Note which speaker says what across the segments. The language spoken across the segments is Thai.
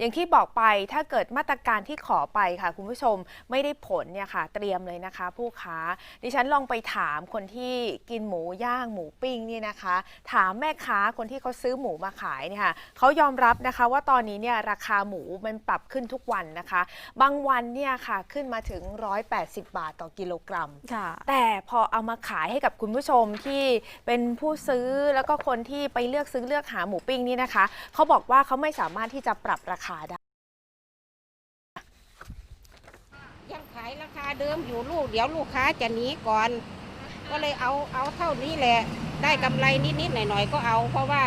Speaker 1: อย่างที่บอกไปถ้าเกิดมาตรการที่ขอไปค่ะ คุณผู้ชมไม่ได้ผลเนี่ยค่ะ เตรียมเลยนะคะ ผู้ค้า ดิฉันลองไปถามคนที่กินหมูย่างหมูปิ้งนี่นะคะ ถามแม่ค้าคนที่เขาซื้อหมูมาขายเนี่ยค่ะเขายอมรับนะคะว่าตอนนี้เนี่ยราคาหมูมันปรับขึ้นทุกวันนะคะ บางวันเนี่ยค่ะขึ้นมาถึง 180 บาทต่อกิโลกรัม
Speaker 2: ค่ะ
Speaker 1: แต่พอเอามาขายให้กับคุณผู้ชมที่เป็นผู้ซื้อแล้วก็คนที่ไปเลือกซื้อเลือกหาหมูปิ้งนี่นะคะเขาบอกว่าเขาไม่สามารถที่จะปรับราคาได้
Speaker 3: ยังขายราคาเดิมอยู่ลูกเดี๋ยวลูกค้าจะหนีก่อน ก็เลยเอาเอาเท่านี้แหละ ได้กำไรนิดๆหน่อยๆก็เอา เพราะว่า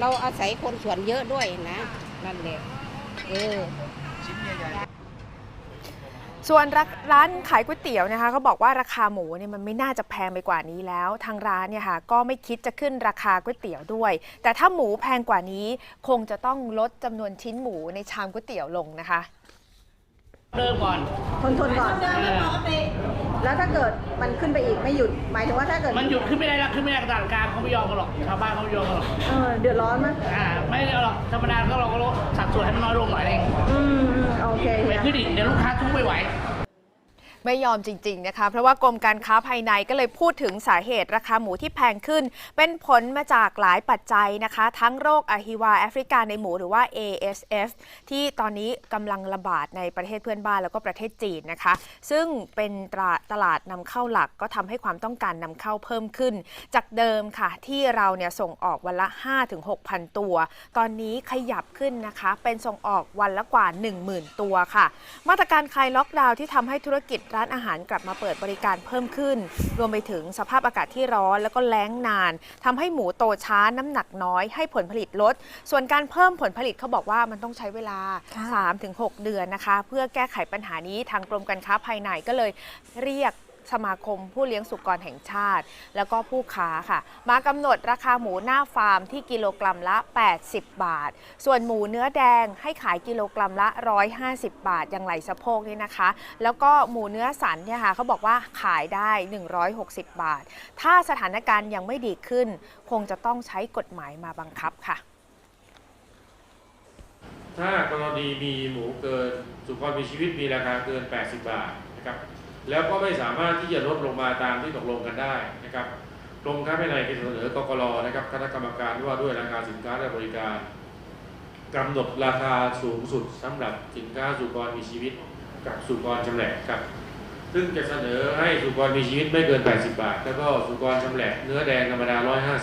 Speaker 3: เราอาศัยคนส่วนเยอะด้วยนะ นั่นแหละเออ
Speaker 1: ชิ้นใหญ่ ร้านร้านขายก๋วยเตี๋ยวนะคะเขาบอกว่าราคาหมูเนี่ยมันไม่น่าจะแพงไปกว่านี้แล้ว ทางร้านเนี่ยค่ะก็ไม่คิดจะขึ้นราคาก๋วยเตี๋ยวด้วย แต่ถ้าหมูแพงกว่านี้คงจะต้องลดจำนวนชิ้นหมูในชามก๋วยเตี๋ยวลงนะคะ
Speaker 4: เริ่มก่อน
Speaker 5: ทนทนก่อนแล้วถ้าเกิดมันขึ้นไปอีกไม่หยุดหมายถึงว่าถ้าเกิด
Speaker 4: มันหยุดขึ้นไม่ได้ละขึ้นไม่ได้กระดานกลางเขาไม่ยอมกันหรอกชาวบ้านเขาไม่ยอมกันหรอก
Speaker 5: เออเดือดร้อนมั้ย
Speaker 4: อ่าไม่ได้หรอก ธรรมดาก็เราก็ลดสัดส่วนให้มันน้อยลงหน่อยเอง
Speaker 5: อืมอืมโอเค
Speaker 4: ไม่
Speaker 5: นะ
Speaker 4: ขึ้นอีกเดี๋ยวลูกค้าทุกไม่ไหว
Speaker 1: ไม่ยอมจริง ๆ นะคะ เพราะว่ากรมการค้าภายในก็เลยพูดถึงสาเหตุราคาหมูที่แพงขึ้น เป็นผลมาจากหลายปัจจัยนะคะ ทั้งโรคอะฮิวาแอฟริกาในหมูหรือว่า ASF ที่ตอนนี้กำลังระบาดในประเทศเพื่อนบ้านแล้วก็ประเทศจีนนะคะ ซึ่งเป็นตลาดตลาดนำเข้าหลักก็ทำให้ความต้องการนำเข้าเพิ่มขึ้น จากเดิมค่ะ ที่เราเนี่ยส่งออกวันละ 5-6,000 ตัว ตอนนี้ขยับขึ้นนะคะ เป็นส่งออกวันละกว่า 10,000 ตัวค่ะ มาตรการคลายล็อกดาวน์ที่ทำให้ธุรกิจร้านอาหารกลับมาเปิดบริการเพิ่มขึ้น รวมไปถึงสภาพอากาศที่ร้อนแล้วก็แล้งนานทำให้หมูโตช้าน้ำหนักน้อยให้ผลผลิตลด ส่วนการเพิ่มผลผลิตเขาบอกว่ามันต้องใช้เวลา
Speaker 2: ค่ะ
Speaker 1: 3-6 เดือนนะคะ เพื่อแก้ไขปัญหานี้ทางกรมการค้าภายในก็เลยเรียก สมาคมผู้เลี้ยงสุกรแห่งชาติ แล้วก็ผู้ค้าค่ะ มากำหนดราคาหมูหน้าฟาร์มที่กิโลกรัมละ 80 บาท ส่วนหมูเนื้อแดงให้ขายกิโลกรัมละ 150 บาท อย่างไหลสะโพกนี่นะคะ แล้วก็หมูเนื้อสันเนี่ยค่ะเขาบอกว่าขายได้ 160 บาท ถ้าสถานการณ์ยังไม่ดีขึ้น คงจะต้องใช้กฎหมายมาบังคับค่ะ
Speaker 6: ถ้ากรณีมีหมูเกินสุกรมีชีวิตมีราคาเกิน 80 บาทนะครับ แล้วก็ไม่สามารถที่จะลดลงมาตามที่ตกลงกันได้นะครับกรมค้าภายในเป็นเสนอกกรนะครับคณะกรรมการว่าด้วยราคาสินค้าและบริการกำหนดราคาสูงสุดสำหรับสินค้าสุกรมีชีวิตกับสุกรชำแหละครับ ซึ่งจะเสนอให้สุกรมีชีวิตไม่เกิน 80 บาท แล้วก็สุกรชำแหละเนื้อแดงธรรมดา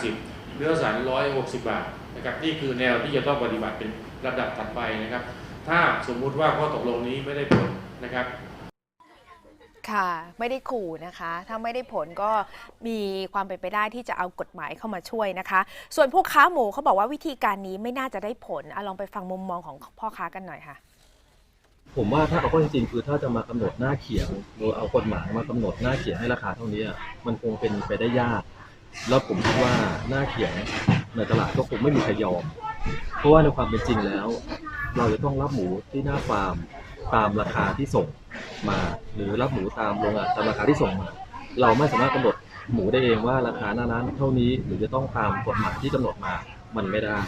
Speaker 6: 150 เนื้อสัน 160 บาทนะครับนี่คือแนวที่จะต้องปฏิบัติเป็นลำดับถัดไปนะครับ ถ้าสมมุติว่าข้อตกลงนี้ไม่ได้ผลนะครับ
Speaker 1: ค่ะ ไม่ได้ขู่นะคะ ถ้าไม่ได้ผลก็มีความเป็นไปได้ที่จะเอากฎหมายเข้ามาช่วยนะคะ ส่วนผู้ค้าหมูเขาบอกว่าวิธีการนี้ไม่น่าจะได้ผลอลองไปฟังมุมมองของพ่อค้ากันหน่อยค่ะ
Speaker 7: ผมว่าถ้าเอาข้าจริงคือถ้าจะมากำหนดหน้าเขียงหรือเอากฎหมายมากำหนดหน้าเขียงให้ราคาเท่านี้ มันคงเป็นไปได้ยาก แล้วผมคิดว่าหน้าเขียงในตลาดก็คงไม่มีใครยอม เพราะว่าในความเป็นจริงแล้ว เราจะต้องรับหมูที่หน้าฟาร์ม ตามราคาที่ส่งมา หรือรับหมูตามโรงงานตามราคาที่ส่งมา เราไม่สามารถกำหนดหมูได้เองว่าราคาหน้านั้นเท่านี้หรือจะต้องตามกฎหมายที่กำหนดมา มันไม่ได้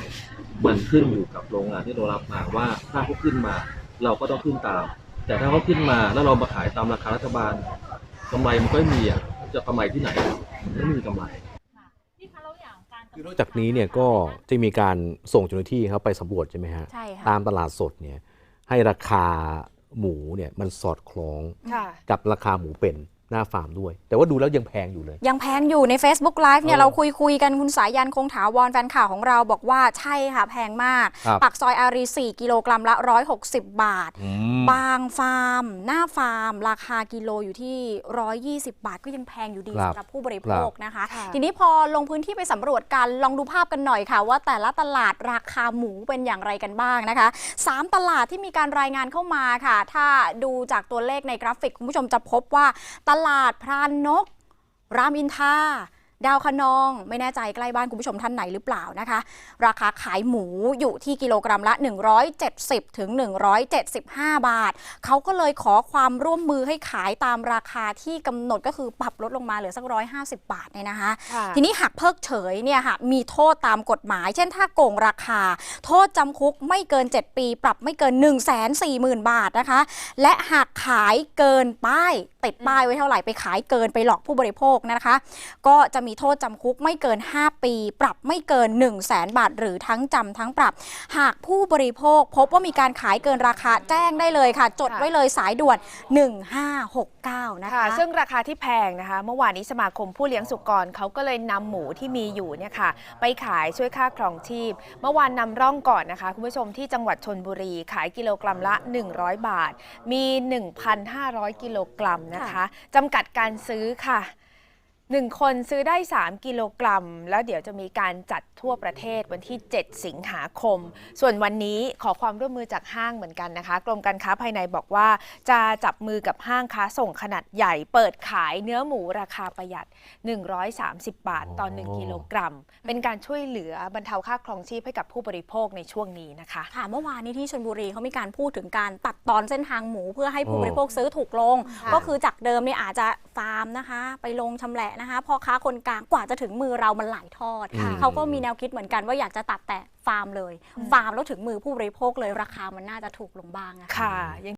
Speaker 7: มันขึ้นอยู่กับโรงงานที่เรารับมาว่าถ้าเขาขึ้นมา เราก็ต้องขึ้นตาม แต่ถ้าเขาขึ้นมาแล้วเรามาขายตามราคารัฐบาลกำไรมันก็ไม่มีอะจะกำไรที่ไหนมันไม่มีกำไร
Speaker 8: คือนอกจากนี้เนี่ยก็จะมีการส่งเจ้าหน้าที่เขาไปสำรวจใช่ไหมฮะ
Speaker 2: ใช่ค่ะ
Speaker 8: ตามตลาดสดเนี่ย ให้ราคาหมูเนี่ยมันสอดคล้อง
Speaker 1: ค่ะ
Speaker 8: กับราคาหมูเป็น หน้าฟาร์มด้วย แต่ว่าดูแล้วยังแพงอยู่เลย
Speaker 2: ยังแพงอยู่ใน Facebook Live เนี่ย
Speaker 8: เออ
Speaker 2: เราคุยคุยกันคุณสายันคงถาวรแฟนข่าวของเราบอกว่าใช่ค่ะแพงมาก
Speaker 8: ครับ
Speaker 2: ปักซอยอารี 4 กิโลกรัมละ 160 บาท
Speaker 8: อืม
Speaker 2: บางฟาร์ม หน้าฟาร์ม ราคากิโลอยู่ที่ 120 บาทก็ยังแพงอยู่ดี
Speaker 8: ครับ
Speaker 2: สำหรับผู้บริโภคนะคะ
Speaker 1: ค่ะ
Speaker 2: ทีนี้พอลงพื้นที่ไปสำรวจกันลองดูภาพกันหน่อยค่ะ ว่าแต่ละตลาดราคาหมูเป็นอย่างไรกันบ้างนะคะสามตลาดที่มีการรายงานเข้ามาค่ะ ถ้าดูจากตัวเลขในกราฟิกคุณผู้ชมจะพบว่าตลาดพรานนก รามอินทา ดาวคะนองไม่แน่ใจใกล้บ้านคุณผู้ชมท่านไหนหรือเปล่านะคะ ราคาขายหมูอยู่ที่กิโลกรัมละ 170 ถึง 175 บาท เขาก็เลยขอความร่วมมือให้ขายตามราคาที่กำหนดก็คือปรับลดลงมาเหลือสัก 150 บาทเนี่ยนะคะ
Speaker 1: ค่ะ
Speaker 2: ทีนี้หักเพิกเฉยเนี่ยค่ะมีโทษตามกฎหมาย เช่นถ้าโกงราคา โทษจำคุกไม่เกิน 7 ปี ปรับไม่เกิน 1 4 0 0 0 0 บาทนะคะ และหากขายเกินป้ายติดป้ายไว้เท่าไหร่ไปขายเกินไปหลอกผู้บริโภคนะคะ ก็จะมีโทษจำคุกไม่เกิน 5 ปี ปรับไม่เกิน 1 0 0 0 0แสนบาท หรือทั้งจำทั้งปรับ หากผู้บริโภคพบว่ามีการขายเกินราคาแจ้งได้เลยค่ะ จดไว้เลยสายด่วน 1569นะคะ
Speaker 1: คะ ซึ่งราคาที่แพงนะคะ เมื่อวานนี้สมาคมผู้เลี้ยงสุกรเขาก็เลยนำหมูที่มีอยู่เนี่ยค่ะ ไปขายช่วยค่าครองชีพ เมื่อวานนำร่องก่อนนะคะ คุณผู้ชมที่จังหวัดชนบุรีขายกิโลกรัมละ 100 บาท มี 1,500 กิโลกรัมนะคะจำกัดการซื้อค่ะ หนึ่งคนซื้อได้ 3 กิโลกรัม แล้วเดี๋ยวจะมีการจัดทั่วประเทศวันที่ 7 สิงหาคม ส่วนวันนี้ขอความร่วมมือจากห้างเหมือนกันนะคะ กรมการค้าภายในบอกว่า จะจับมือกับห้างค้าส่งขนาดใหญ่ เปิดขายเนื้อหมูราคาประหยัด 130 บาทต่อ
Speaker 8: อ๋อ
Speaker 1: 1กิโลกรัม เป็นการช่วยเหลือบรรเทาค่าครองชีพให้กับผู้บริโภคในช่วงนี้นะคะ
Speaker 2: ค่ะเมื่อวานนี้ที่ชลบุรีเขามีการพูดถึงการตัดตอนเส้นทางหมูเพื่อให้ผู้
Speaker 8: อ๋อ
Speaker 2: บริโภคซื้อถูกลง
Speaker 1: ค่ะ
Speaker 2: ก็คือจากเดิมเนี่ยอาจจะฟาร์มนะคะ ไปลงชำแหละนะคะพ่อค้าคนกลางกว่าจะถึงมือเรามันหลายทอด
Speaker 8: ค่ะ
Speaker 2: เขาก็มีแนวคิดเหมือนกันว่าอยากจะตัดแต่ฟาร์มเลย ฟาร์มแล้วถึงมือผู้บริโภคเลยราคามันน่าจะถูกลงบ้างนะคะ
Speaker 1: ค่ะ